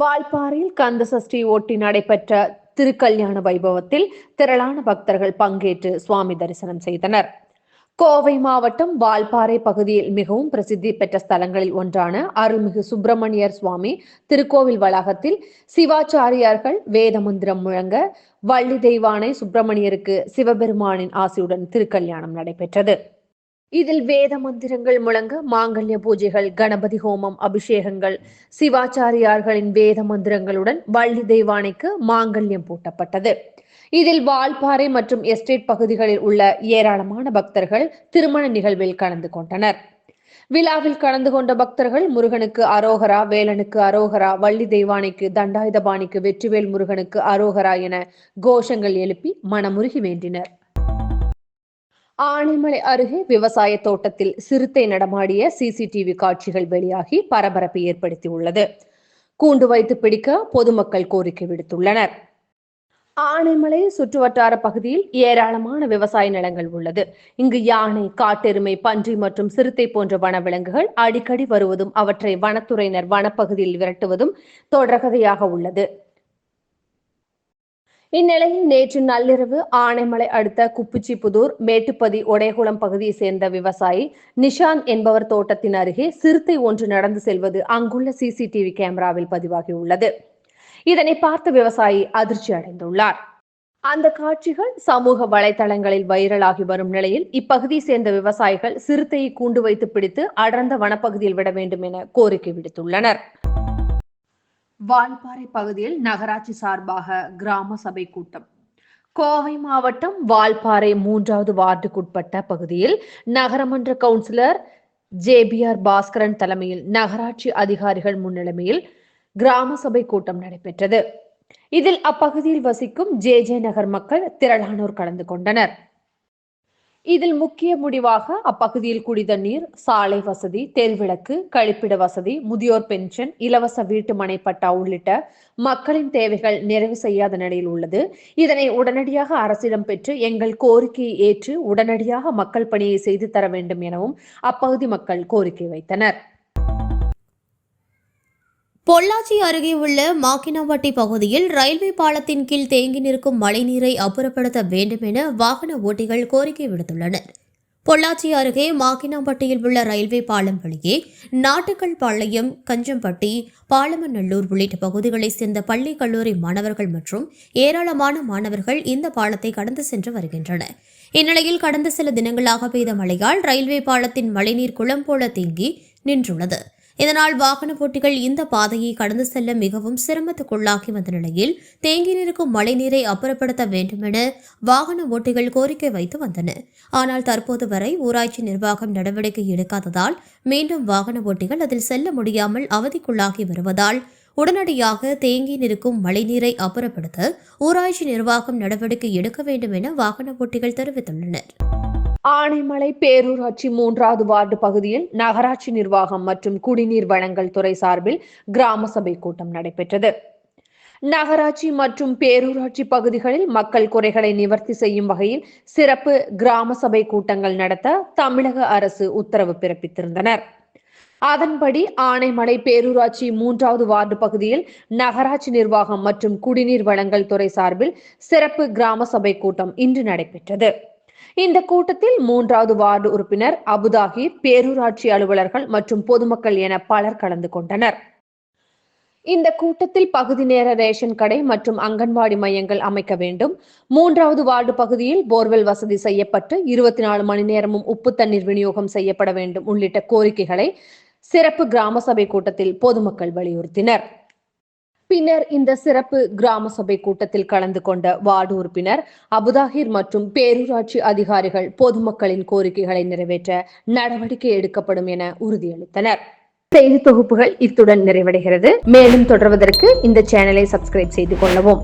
வால்பாறையில் கந்த சஷ்டி ஒட்டி நடைபெற்ற திருக்கல்யாண வைபவத்தில் திரளான பக்தர்கள் பங்கேற்று சுவாமி தரிசனம் செய்தனர். கோவை மாவட்டம் வால்பாறை பகுதியில் மிகவும் பிரசித்தி பெற்ற ஸ்தலங்களில் ஒன்றான அருள்மிகு சுப்பிரமணியர் சுவாமி திருக்கோவில் வளாகத்தில் சிவாச்சாரியார்கள் வேத மந்திரம் முழங்க வள்ளி தெய்வானை சுப்பிரமணியருக்கு சிவபெருமானின் ஆசியுடன் திருக்கல்யாணம் நடைபெற்றது. இதில் வேத மந்திரங்கள் முழங்க மாங்கல்ய பூஜைகள் கணபதி ஹோமம் அபிஷேகங்கள் சிவாச்சாரியார்களின் வேத மந்திரங்களுடன் வள்ளி தெய்வானைக்கு மாங்கல்யம் பூட்டப்பட்டது. இதில் வால்பாறை மற்றும் எஸ்டேட் பகுதிகளில் உள்ள ஏராளமான பக்தர்கள் திருமண நிகழ்வில் கலந்து கொண்டனர். விழாவில் கலந்து கொண்ட பக்தர்கள் முருகனுக்கு அரோகரா வேலனுக்கு அரோகரா வள்ளி தெய்வானைக்கு தண்டாயுதபாணிக்கு வெற்றிவேல் முருகனுக்கு அரோகரா என கோஷங்கள் எழுப்பி மனமுருகி வேண்டினர். ஆனைமலை அருகே விவசாய தோட்டத்தில் சிறுத்தை நடமாடிய சிசிடிவி காட்சிகள் வெளியாகி பரபரப்பை ஏற்படுத்தியுள்ளது. கூண்டு வைத்து பிடிக்க பொதுமக்கள் கோரிக்கை விடுத்துள்ளனர். ஆனைமலை சுற்றுவட்டார பகுதியில் ஏராளமான விவசாய நிலங்கள் உள்ளது. இங்கு யானை காட்டெருமை பன்றி மற்றும் சிறுத்தை போன்ற வனவிலங்குகள் அடிக்கடி வருவதும் அவற்றை வனத்துறையினர் வனப்பகுதியில் விரட்டுவதும் தொடர்கதையாக உள்ளது. இந்நிலையில் நேற்று நள்ளிரவு ஆனைமலை அடுத்த குப்புச்சிபுதூர் மேட்டுப்பதி ஒடைகுளம் பகுதியை சேர்ந்த விவசாயி நிஷாந்த் என்பவர் தோட்டத்தின் அருகே சிறுத்தை ஒன்று நடந்து செல்வது அங்குள்ள சிசிடிவி கேமராவில் பதிவாகியுள்ளது. இதனை பார்த்த விவசாயி அதிர்ச்சி அடைந்துள்ளார். அந்த காட்சிகள் சமூக வலைதளங்களில் வைரலாகி வரும் நிலையில் இப்பகுதியை சேர்ந்த விவசாயிகள் சிறுத்தையை கூண்டு வைத்து பிடித்து அடர்ந்த வனப்பகுதியில் விட வேண்டும் என கோரிக்கை விடுத்துள்ளனர். வால்பாறை பகுதியில் நகராட்சி சார்பாக கிராம சபை கூட்டம். கோவை மாவட்டம் வால்பாறை மூன்றாவது வார்டுக்குட்பட்ட பகுதியில் நகரமன்ற கவுன்சிலர் ஜேபிஆர் பாஸ்கரன் தலைமையில் நகராட்சி அதிகாரிகள் முன்னிலைமையில் கிராம சபை கூட்டம் நடைபெற்றது. இதில் அப்பகுதியில் வசிக்கும் ஜே ஜே நகர் மக்கள் திரளானோர் கலந்து கொண்டனர். இதில் முக்கிய முடிவாக அப்பகுதியில் குடிதண்ணீர் சாலை வசதி தெருவிளக்கு கழிப்பிட வசதி முதியோர் பென்ஷன் இலவச வீட்டு மனை பட்டா உள்ளிட்ட மக்களின் தேவைகள் நிறைவு செய்யாத நிலையில் உள்ளது. இதனை உடனடியாக அரசிடம் பெற்று எங்கள் கோரிக்கையை ஏற்று உடனடியாக மக்கள் பணியை செய்து தர வேண்டும் எனவும் அப்பகுதி மக்கள் கோரிக்கை வைத்தனர். பொள்ளாச்சி அருகே உள்ள மாக்கினாவட்டி பகுதியில் ரயில்வே பாலத்தின் கீழ் தேங்கி நிற்கும் மழைநீரை அப்புறப்படுத்த வேண்டும் என வாகன ஓட்டிகள் கோரிக்கை விடுத்துள்ளனர். பொள்ளாச்சி அருகே மாக்கினாம்பட்டியில் உள்ள ரயில்வே பாலம் வழியே நாட்டுக்கல் பாளையம் கஞ்சம்பட்டி பாலமநல்லூர் உள்ளிட்ட பகுதிகளைச் சேர்ந்த பள்ளி கல்லூரி மாணவர்கள் மற்றும் ஏராளமான மாணவர்கள் இந்த பாலத்தை கடந்து சென்று வருகின்றனர். இந்நிலையில் கடந்த சில தினங்களாக பெய்த மழையால் ரயில்வே பாலத்தின் மழைநீர் குளம் போல தேங்கி நின்றுள்ளது. இதனால் வாகன போட்டிகள் இந்த பாதையை கடந்து செல்ல மிகவும் சிரமத்துக்குள்ளாகி வந்த நிலையில் தேங்கி நிற்கும் மழைநீரை அப்புறப்படுத்த வேண்டும் என வாகன ஓட்டிகள் கோரிக்கை வைத்து வந்தன. ஆனால் தற்போது வரை ஊராட்சி நிர்வாகம் நடவடிக்கை எடுக்காததால் மீண்டும் வாகன ஓட்டிகள் அதில் செல்ல முடியாமல் அவதிக்குள்ளாகி வருவதால் உடனடியாக தேங்கி நிற்கும் மழைநீரை அப்புறப்படுத்த ஊராட்சி நிர்வாகம் நடவடிக்கை எடுக்க வேண்டும் என வாகன ஓட்டிகள் தெரிவித்துள்ளனர். ஆனைமலை பேரூராட்சி மூன்றாவது வார்டு பகுதியில் நகராட்சி நிர்வாகம் மற்றும் குடிநீர் வழங்கல் துறை சார்பில் கிராம சபை கூட்டம் நடைபெற்றது. நகராட்சி மற்றும் பேரூராட்சி பகுதிகளில் மக்கள் குறைகளை நிவர்த்தி செய்யும் வகையில் சிறப்பு கிராம சபை கூட்டங்கள் நடத்த தமிழக அரசு உத்தரவு பிறப்பித்திருந்தனர். அதன்படி ஆனைமலை பேரூராட்சி மூன்றாவது வார்டு பகுதியில் நகராட்சி நிர்வாகம் மற்றும் குடிநீர் வழங்கல் துறை சார்பில் சிறப்பு கிராம சபை கூட்டம் இன்று நடைபெற்றது. இந்த கூட்டத்தில் மூன்றாவது வார்டு உறுப்பினர் அபுதாகிர் பேரூராட்சி அலுவலர்கள் மற்றும் பொதுமக்கள் என பலர் கலந்து கொண்டனர். இந்த கூட்டத்தில் பகுதி நேர ரேஷன் கடை மற்றும் அங்கன்வாடி மையங்கள் அமைக்க வேண்டும். மூன்றாவது வார்டு பகுதியில் போர்வெல் வசதி செய்யப்பட்டு இருபத்தி நாலு மணி நேரமும் உப்பு தண்ணீர் விநியோகம் செய்யப்பட வேண்டும் உள்ளிட்ட கோரிக்கைகளை சிறப்பு கிராம சபை கூட்டத்தில் பொதுமக்கள் வலியுறுத்தினர். பின்னர் இந்த சிறப்பு கிராம சபை கூட்டத்தில் கலந்து கொண்ட வார்டு உறுப்பினர் அபுதாகிர் மற்றும் பேரூராட்சி அதிகாரிகள் பொதுமக்களின் கோரிக்கைகளை நிறைவேற்ற நடவடிக்கை எடுக்கப்படும் என உறுதியளித்தனர். செய்தி தொகுப்புகள் இத்துடன் நிறைவடைகிறது. மேலும் தொடர்வதற்கு இந்த சேனலை சப்ஸ்கிரைப் செய்து கொள்ளவும்.